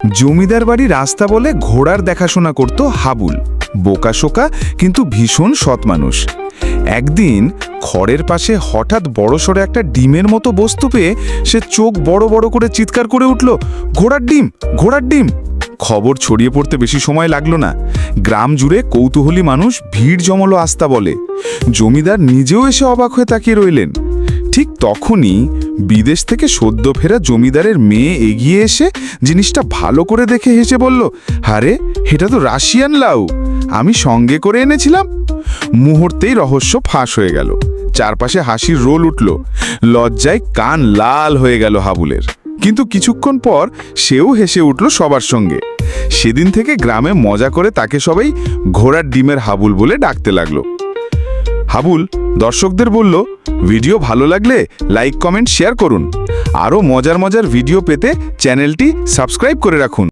জমিদার বাড়ি রাস্তা বলে ঘোড়ার দেখাশোনা করত হাবুল। বোকাশোকা কিন্তু ভীষণ সৎ মানুষ। একদিন খড়ের পাশে হঠাৎ বড়সড় একটা ডিমের মতো বস্তু পেয়ে সে চোখ বড় বড় করে চিৎকার করে উঠল, ঘোড়ার ডিম ঘোড়ার ডিম! খবর ছড়িয়ে পড়তে বেশি সময় লাগল না। গ্রাম জুড়ে কৌতূহলী মানুষ ভিড় জমলো আস্তা বলে। জমিদার নিজেও এসে অবাক হয়ে তাকিয়ে রইলেন। ঠিক তখনই বিদেশ থেকে সদ্য ফেরা জমিদারের মেয়ে এগিয়ে এসে জিনিসটা ভালো করে দেখে হেসে বলল আরে এটা তো রাশিয়ান লাউ। আমি সঙ্গে করে এনেছিলাম। মুহূর্তেই রহস্য ফাঁস হয়ে গেল। চারপাশে হাসির রোল উঠল। লজ্জায় কান লাল হয়ে গেল হাবুলের। কিন্তু কিছুক্ষণ পর সেও হেসে উঠল সবার সঙ্গে। সেদিন থেকে গ্রামে মজা করে তাকে সবাই ঘোড়ার ডিমের হাবুল বলে ডাকতে লাগল। হাবুল দর্শকদের বলল, ভিডিও ভালো লাগলে লাইক, কমেন্ট, শেয়ার করুন। আরও মজার মজার ভিডিও পেতে চ্যানেলটি সাবস্ক্রাইব করে রাখুন।